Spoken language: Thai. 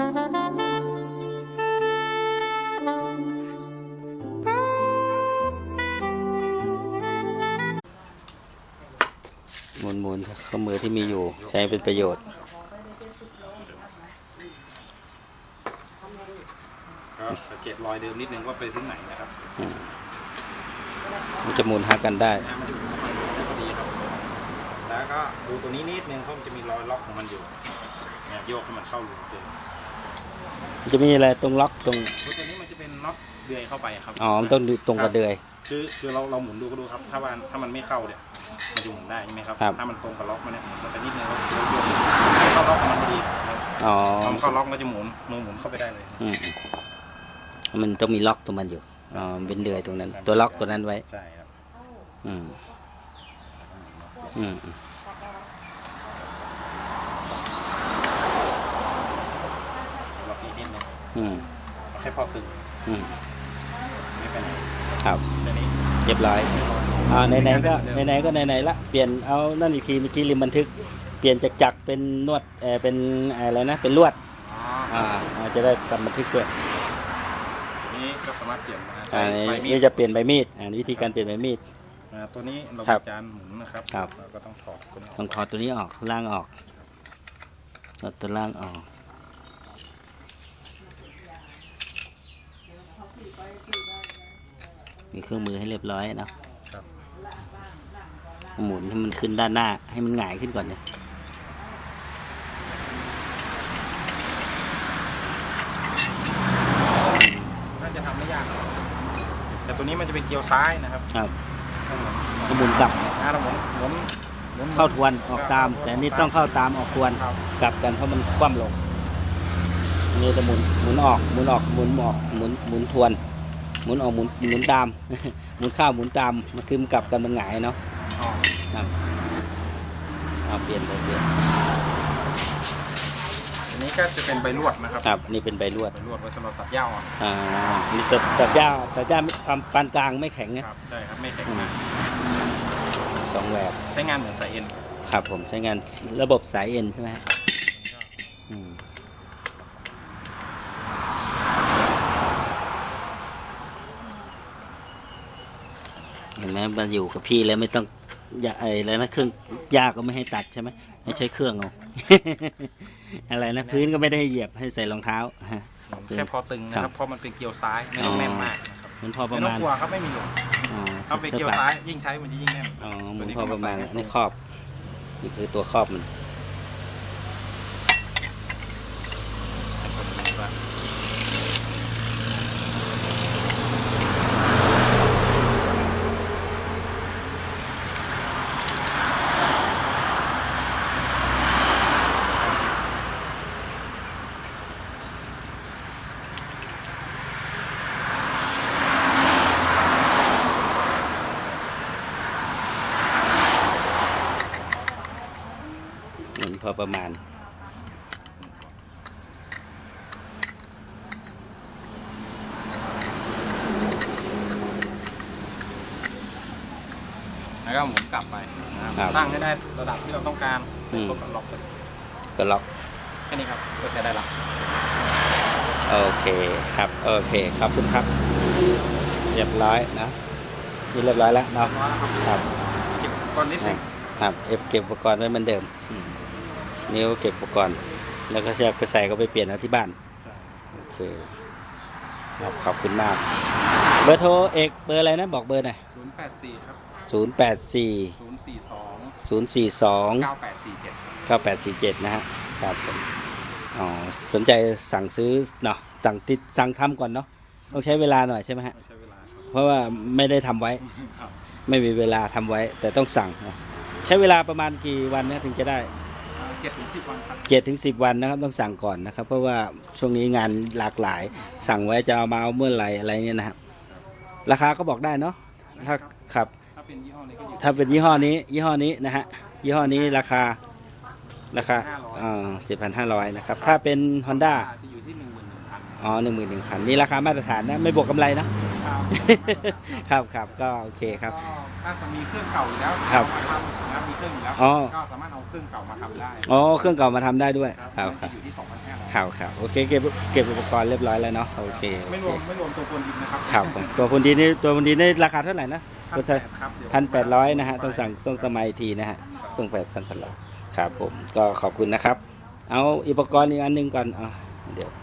หมุนหมุนๆเครื่องมือที่มีอยู่ใช้เป็นประโยชน์ก็สังเกตรอยเดิมนิดนึงว่าไปถึงไหนนะครับมันจะหมุนหากันได้ให้มันอยู่ประมาณนี้พอดีครับแล้วก็ดูตัวนี้นิดนึงเพราะมันจะมีรอยล็อกของมันอยู่เนี่ยโยกให้มันเข้ารูเดิมมัน จะมีอะไรตรงล็อกตรงตัวนี้มันจะเป็นน็อตเดือยเข้าไปครับอ๋อมันต้องดูตรงกระเดือย คือคือเราเราหมุนดูก็ดูครับ ถ้ามันถ้ามันไม่เข้าเนี่ยมันจะหมุนได้ใช่ไหมครับ ครับ ถ้ามันตรงกับล็อกมันเนี่ยหมุนไปนิดนึงแล้วโยกโยกเข้าล็อกของมันพอดีครับอ๋อพอมันเข้าล็อกมันจะหมุนมือหมุนเข้าไปได้เลย อืมมันต้องมีล็อกตรงมันอยู่อ๋อมันเป็นเดือยตรงนั้น ตัวล็อกตัวนั้นไว้ ใช่ครับ อืมอืมล็อกอีกนิดนึง อืมเอาแค่พอถึงอืมไม่เป็นไรครับแค่นี้เรียบร้อยอ่าไหนๆก็ไหนๆก็ไหนๆละเปลี่ยนเอานั่นอีกทีเมื่อกี้ลืมบันทึก เปลี่ยนจากจักรเป็นนวดเออเป็นอะไรนะเป็นลวดอ๋ออ่าอ่าจะได้ทำบันทึกด้วยนี้ก็สามารถเปลี่ยนมาอ่าใช้ใบมีนี่ดจะเปลี่ยนใบมีดอ่าวิธีการเปลี่ยนใบมีดอ่าตัวนี้เราครัมีบจานหมุนนะครับครับเราก็ต้องถอดตัวนี้อต้อองกถอดตัวนี้ออกล่างออกถอดตัวล่างออก มีเครื่องมือให้เรียบร้อยเนาะครับหมุนให้มันขึ้นด้านหน้า ให้มันหงายขึ้นก่อนเนี่ยน่าจะทำไม่ยากหรอกแต่ตัวนี้มันจะเป็นเกียวซ้ายนะครับครับต้องหมุนก็หมุนกลับ อ่าเราหมุนหมุนหมุน เข้าทวนออกตาม แต่อันนี้ต้องเข้าตามออกทวนครับ กลับกันเพราะมันคว่ำลงอันนี้จะหมุนหมุนออกหมุนออกหมุนออกหมุนหมุนทวน หมุนออกหมุนหมุนตาม หมุนเข้าหมุนตามมันคือมันกลับกันมันหงายเนาะอ๋อครับเอาเปลี่ยนไปเปลี่ยนอันนี้ก็จะเป็นใบลวดนะครับครับอันนี้เป็นใบลวดใบลวดไว้สำหรับตัดหญ้าอ่อนอ่าอันนี่ตัดตัดหญ้าตัดหญ้าไม่ความปานกลางไม่แข็งนะครับใช่ครับไม่แข็งมากสองแบบใช้งานเหมือนสายเอ็นครับผมใช้งานระบบสายเอ็นใช่ไหมฮะอืม เห็นไหมมาอยู่กับพี่แล้วไม่ต้องอย่าไอ้อะไรนะเครื่องยากก็ไม่ให้ตัดใช่ไหมให้ใช้เครื่องเอา อะไรนะพื้นก็ไม่ได้เหยียบให้ใส่รองเท้าฮะ แค่พอตึงนะครับเพราะมันเป็นเกียวซ้ายไม่ต้องแน่นมากนะครับมันพอปไม่ระต้องมาณกลัวครับไม่มีหลุมอ๋อถ้าเป็นเกียวซ้ายยิ่งใช้มันจะยิ่งแน่นอ๋อมันพอประมาณนี่ครอบนี่คือตัวครอบมัน มันพอประมาณ แล้วก็หมุนกลับไปนะครับครับตั้งให้ได้ระดับที่เราต้องการเสร็จอืม ปุ๊บก็ล็อกเลยก็ล็อก แค่นี้ครับก็ใช้ได้ละ โอเคครับ โอเค ขอบคุณครับ เรียบร้อยนะนี่เรียบร้อยแล้วเนาะร้อยแล้วครับครับ เก็บก้อนนิดนึง ครับ เอฟเก็บอุปกรณ์ไว้เหมือนเดิมอืม นิ้วเก็บอุปกรณ์ แล้วก็อยากไปใส่ก็ไปเปลี่ยนเอาที่บ้านใช่โอเคครับขอบคุณมาก เบอร์โทรเอกเบอร์อะไรนะ บอกเบอร์หน่อยศูนย์แปดสี่ครับศูนย์แปดสี่ศูนย์สี่สองศูนย์สี่สองเก้าแปดสี่เจ็ดเก้าแปดสี่เจ็ดนะฮะครับผมอ๋อสนใจสั่งซื้อเนาะสั่งติดสั่งทำก่อนเนาะต้องใช้เวลาหน่อยใช่ไหมฮะไม่ใช้เวลาครับเพราะว่าไม่ได้ทำไว้ครับไม่มีเวลาทำไว้ แต่ต้องสั่งนะใช้เวลาประมาณกี่วันนะถึงจะได้ เจ็ดถึงสิบวันครับเจ็ดถึงสิบวันนะครับต้องสั่งก่อนนะครับ เพราะว่าช่วงนี้งานหลากหลาย สั่งไว้จะเอามาเอาเมื่อไหร่อะไรเนี่ยนะครับราคาก็บอกได้เนาะถ้าครับถ้าเป็นยี่ห้อนี้ก็อยู่ถ้าเป็นยี่ห้อนี้ ยี่ห้อนี้นะฮะยี่ห้อนี้ราคาราคาเจ็ดพันห้าร้อยนะครับ ถ้าเป็น Honda จะอยู่ที่หนึ่งหมื่นหนึ่งพันอ๋อหนึ่งหมื่นหนึ่งพันนี่ราคามาตรฐานนะ ไม่บวกกำไรนะ คครับครับก็โอเคครับ ก็ถ้าจะมีเครื่องเก่าอยู่แล้วครับเอามาทำนะครับมีเครื่องอยู่แล้ว อ๋อ ก็สามารถเอาเครื่องเก่ามาทำได้อ๋อเครื่องเก่ามาทำได้ด้วยครับมันครัจะบอยู่ที่2,500ครับครับโอเคเก็บเก็บอุปกรณ์เรียบร้อยแล้วเนาะโอเคไม่รวมไม่รวมตัวกวนดินนะครับครับผมตัวพนดีนี่ตัวพนดีนี่ราคาเท่าไหร่นะพันแปดครับเดี๋ยวพันแปดร้อยนะฮะต้องสั่งต้องสมัยทีนะฮะต้องแปดพันแปดร้อยครับผมก็ขอบคุณนะครับ เอาอุปกรณ์อีกอันหนึ่งก่อนอะเดี๋ยว